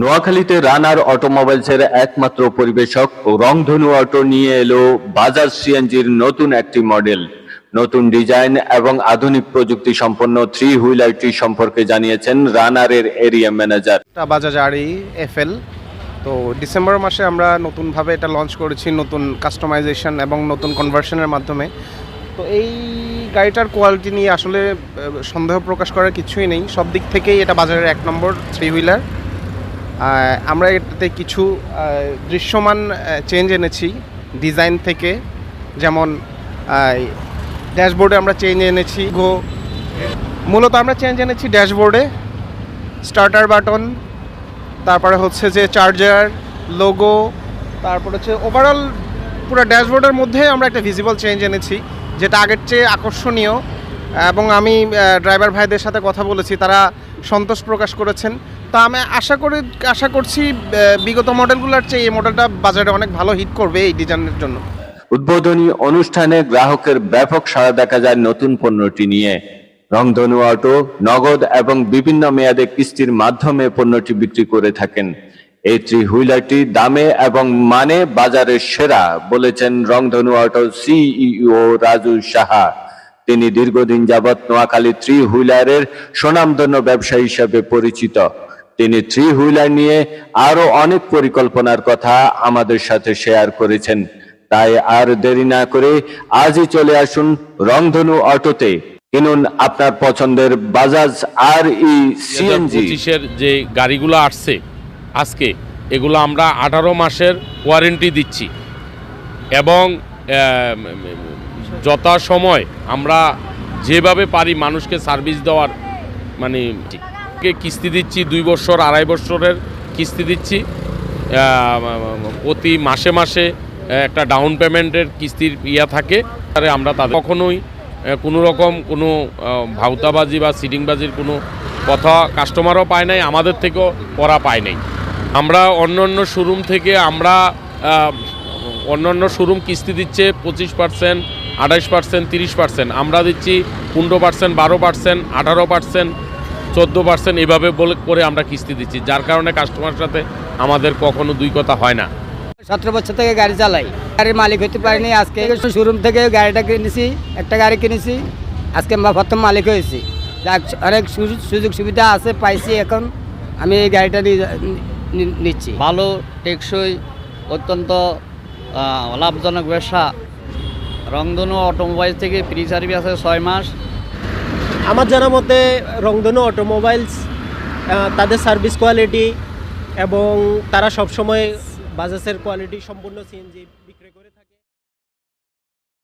নোয়াখালীতে রানার অটোমোবাইলসের একমাত্র পরিবেশক রংধনু অটো নিয়ে এলো বাজাজ সিএনজির নতুন একটি মডেল। নতুন ডিজাইন এবং আধুনিক প্রযুক্তি সম্পন্ন থ্রি হুইলারটি সম্পর্কে জানিয়েছেন রানারের এরিয়া ম্যানেজার। বাজাজ আরই এফএল। তো ডিসেম্বর মাসে আমরা নতুনভাবে এটা লঞ্চ করেছি, নতুন কাস্টমাইজেশন এবং নতুন কনভার্সনের মাধ্যমে। তো এই গাড়িটার কোয়ালিটি নিয়ে আসলে সন্দেহ প্রকাশ করার কিছুই নেই। সব দিক থেকেই এটা বাজারের এক নম্বর থ্রি হুইলার আমরা এটাতে কিছু দৃশ্যমান চেঞ্জ এনেছি ডিজাইন থেকে। যেমন ড্যাশবোর্ডে আমরা চেঞ্জ এনেছি গো মূলত আমরা চেঞ্জ এনেছি ড্যাশবোর্ডে স্টার্টার বাটন তারপরে হচ্ছে যে চার্জার লোগো তারপর হচ্ছে ওভারঅল পুরো ড্যাশবোর্ডের মধ্যে আমরা একটা ভিজিবল চেঞ্জ এনেছি, যেটা আগের চেয়ে আকর্ষণীয়। এবং আমি ড্রাইভার ভাইদের সাথে কথা বলেছি, তারা সন্তোষ প্রকাশ করেছেন। তা আমি আশা করি, আশা করছি বিগত মডেলগুলোর চেয়ে এই মডেলটা বাজারে অনেক ভালো হিট করবে এই ডিজাইনের জন্য। উদ্বোধনী অনুষ্ঠানে গ্রাহকের ব্যাপক সাড়া দেখা যায় নতুন পণ্যটি নিয়ে। রংধনু অটো নগদ এবং বিভিন্ন মেয়াদে কিস্তির মাধ্যমে পণ্যটি বিক্রি করে থাকেন। এই থ্রি হুইলারটি দামে এবং মানে বাজারের সেরা বলেছেন রংধনু অটো সিইও রাজু সাহা। তিনি দীর্ঘদিন যাবৎ নোয়াখালী থ্রি হুইলারের সুনামধন্য ব্যবসায়ী হিসেবে পরিচিত। তিনি থ্রি হুইলার নিয়ে আরও অনেক পরিকল্পনার কথা আমাদের সাথে শেয়ার করেছেন। তাই আর দেরি না করে আজই চলে আসুন রংধনু অটোতে। কিনুন আপনার পছন্দের বাজাজ আর ই সিএনজি পঁচিশের যে গাড়িগুলো আসছে আজকে এগুলো আমরা আঠারো মাসের ওয়ারেন্টি দিচ্ছি। এবং আহ, যথা সময় আমরা যেভাবে পারি মানুষকে সার্ভিস দেওয়ার মানে কিস্তি দিচ্ছি, দুই বছর, আড়াই বছরের কিস্তি দিচ্ছি। প্রতি মাসে মাসে একটা ডাউন পেমেন্টের কিস্তির ইয়া থাকে। তাহলে আমরা তাদের কখনোই কোনো রকম কোনো ভাউতাবাজি বা সিটিংবাজির কোনো কথা কাস্টমারও পায় নাই, আমাদের থেকেও ওরা পায় নাই। আমরা অন্য অন্য শোরুম থেকে আমরা অন্য অন্য শোরুম কিস্তি দিচ্ছে পঁচিশ পার্সেন্ট আঠাশ পার্সেন্ট তিরিশ পার্সেন্ট আমরা দিচ্ছি পনেরো পার্সেন্ট বারো পার্সেন্ট আঠারো পার্সেন্ট চোদ্দ পার্সেন্ট এভাবে বলে করে আমরা কিস্তি দিচ্ছি। যার কারণে কাস্টমারের সাথে আমাদের কখনো দুই কথা হয় না। সতেরো বছর থেকে গাড়ি চালাই। গাড়ির মালিক হতে পারিনি। আজকে শোরুম থেকে গাড়িটা কিনেছি একটা গাড়ি কিনেছি আজকে আমরা প্রথম মালিক হয়েছি। যাক অনেক সুযোগ সুযোগ সুবিধা আছে পাইছি এখন। আমি এই গাড়িটা নিয়ে- নিচ্ছি। ভালো টেকসই অত্যন্ত লাভজনক ব্যবসা। রংধনু অটোমোবাইল থেকে ফ্রি সার্ভিস আছে ছয় মাস। আমার জানা মতে রংধনু অটোমোবাইলস তাদের সার্ভিস কোয়ালিটি এবং তারা সবসময় বাজাজের কোয়ালিটি সম্পূর্ণ সিএনজি বিক্রি করে থাকে।